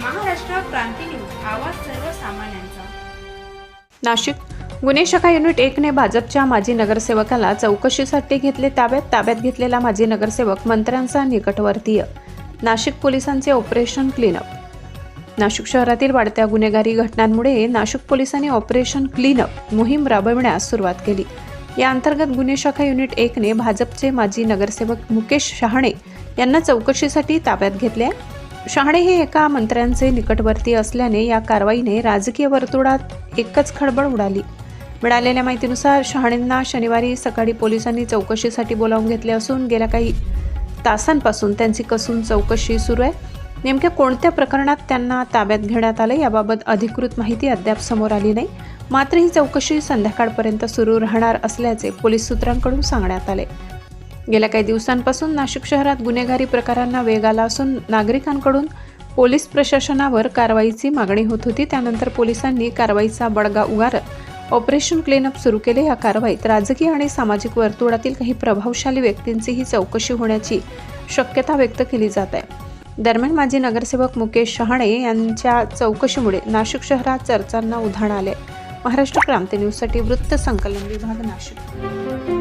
क्रांती news आवाज सर्वसामान्यांचा. नाशिक गुन्हे शाखा युनिट एकने भाजपच्या माजी नगरसेवकाला चौकशीसाठी घेतले ताब्यात ताब्यात घेतलेला माजी नगरसेवक मंत्र्यांचा निकटवर्तीय. नाशिक पोलिसांचे ऑपरेशन क्लीनअप. नाशिक शहरातील वाढत्या गुन्हेगारी घटनांमुळे नाशिक पोलिसांनी ऑपरेशन क्लीनअप मोहीम राबविण्यास सुरुवात केली. या अंतर्गत गुन्हे शाखा युनिट एकने भाजपचे माजी नगरसेवक मुकेश शहाणे यांना चौकशीसाठी ताब्यात घेतले शहाणे हे एका मंत्र्यांचे निकटवर्ती असल्याने या कारवाईने राजकीय वर्तुळात एकच खळबळ उडाली. मिळालेल्या माहितीनुसार शहाणेंना शनिवारी सकाळी पोलिसांनी चौकशीसाठी बोलावून घेतले असून गेल्या काही तासांपासून त्यांची कसून चौकशी सुरू आहे. नेमक्या कोणत्या प्रकरणात त्यांना ताब्यात घेण्यात आलं याबाबत अधिकृत माहिती अद्याप समोर आली नाही. मात्र ही चौकशी संध्याकाळपर्यंत सुरू राहणार असल्याचे पोलीस सूत्रांकडून सांगण्यात आले. गेल्या काही दिवसांपासून नाशिक शहरात गुन्हेगारी प्रकारांना वेग आला असून नागरिकांकडून पोलीस प्रशासनावर कारवाईची मागणी होत होती. त्यानंतर पोलिसांनी कारवाईचा बडगा उगारत ऑपरेशन क्लीनअप सुरू केले. या कारवाईत राजकीय आणि सामाजिक वर्तुळातील काही प्रभावशाली व्यक्तींचीही चौकशी होण्याची शक्यता व्यक्त केली जात आहे. दरम्यान माजी नगरसेवक मुकेश शहाणे यांच्या चौकशीमुळे नाशिक शहरात चर्चांना उधाण आले. महाराष्ट्र क्रांती न्यूजसाठी वृत्त संकलन विभाग नाशिक.